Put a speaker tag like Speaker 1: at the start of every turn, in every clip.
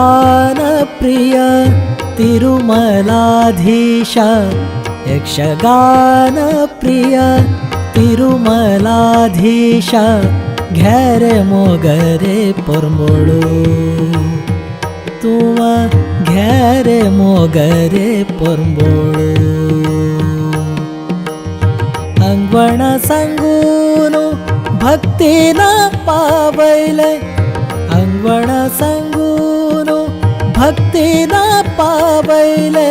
Speaker 1: यक्षगानप्रिय तिरुमलाधीश यक्षगानप्रिय ತಿರುಮಲಾಧೀಶ ಘರೆ ಮೊಗರೆ ಪೊರ್ಮೊಳು Tuwa ಘರೆ ಮೊಗರೆ ಪೊರ್ಮೊಳು ಅಂಗಣ ಸಂಗೂನು ಭಕ್ತಿನ ಪಾವೈಲೆ ಅಂಗಣ ಸಂಗೂನು ಭಕ್ತಿನ ಪಾವೈಲೆ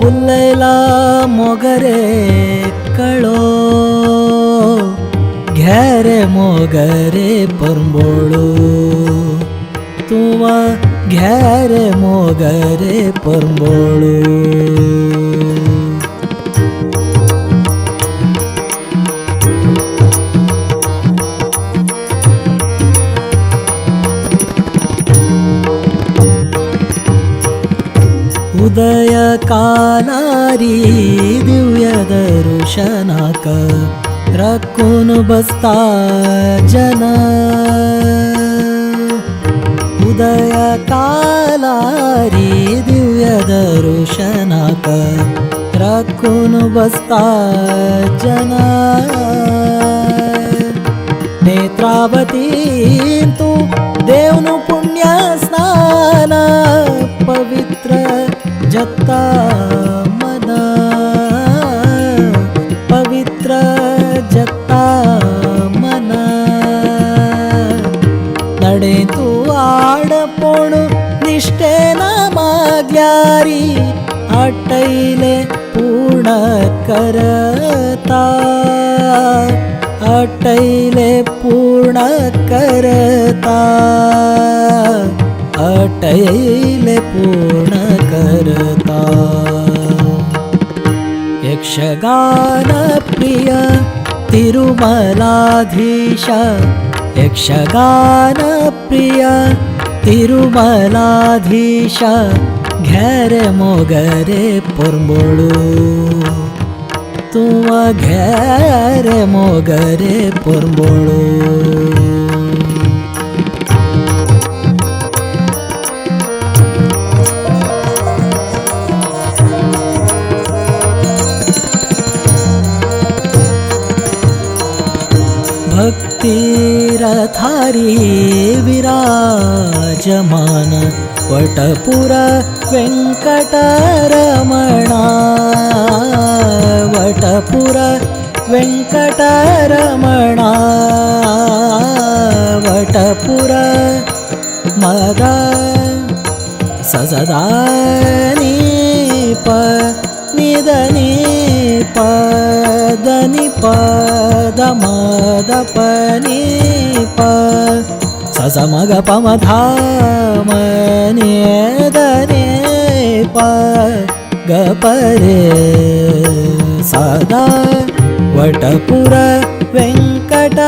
Speaker 1: ಪುಲ್ಲೈಲ ಮೊಗರೆ ಕಳೋ मोगरे कळो घ्यारे मोगरे परंबोळू तुवा घ्यारे मोगरे परंबोळू उदयकालारी दिव्यदर्शनाक राखून बसता जन उदयकालारी दिव्यदर्शनाक राखून बसता जन नेत्रावती तू देवनु पुण्य स्नान पवित्र जत्ता अटैले पूर्ण अटैले पूर्ण करता। अटैले पूर्ण यक्षगानप्रिय तिरुमलाधीश। यक्षगानप्रिय तिरुमलाधीश घेरे मोगरे तू तुआ घेरे मोगरे पुरमोड़ू भक्ति रथारी विराजमान। ವಟಪುರ ವೆಂಕಟರಮಣ ವಟಪುರ ವೆಂಕಟರಮಣ ವಟಪುರ ಮದ ಸಸದಾ ನೀಪ ನಿಧನಿ ಪದನಿ ಪದ ಮದ ಪನಿ ಪ ಸಸ ಮಗ ಪಮಧಾ ಧನೆ ಪ ಗಪರೆ ಸದಾ ವಟಪುರ ವೆಂಕಟ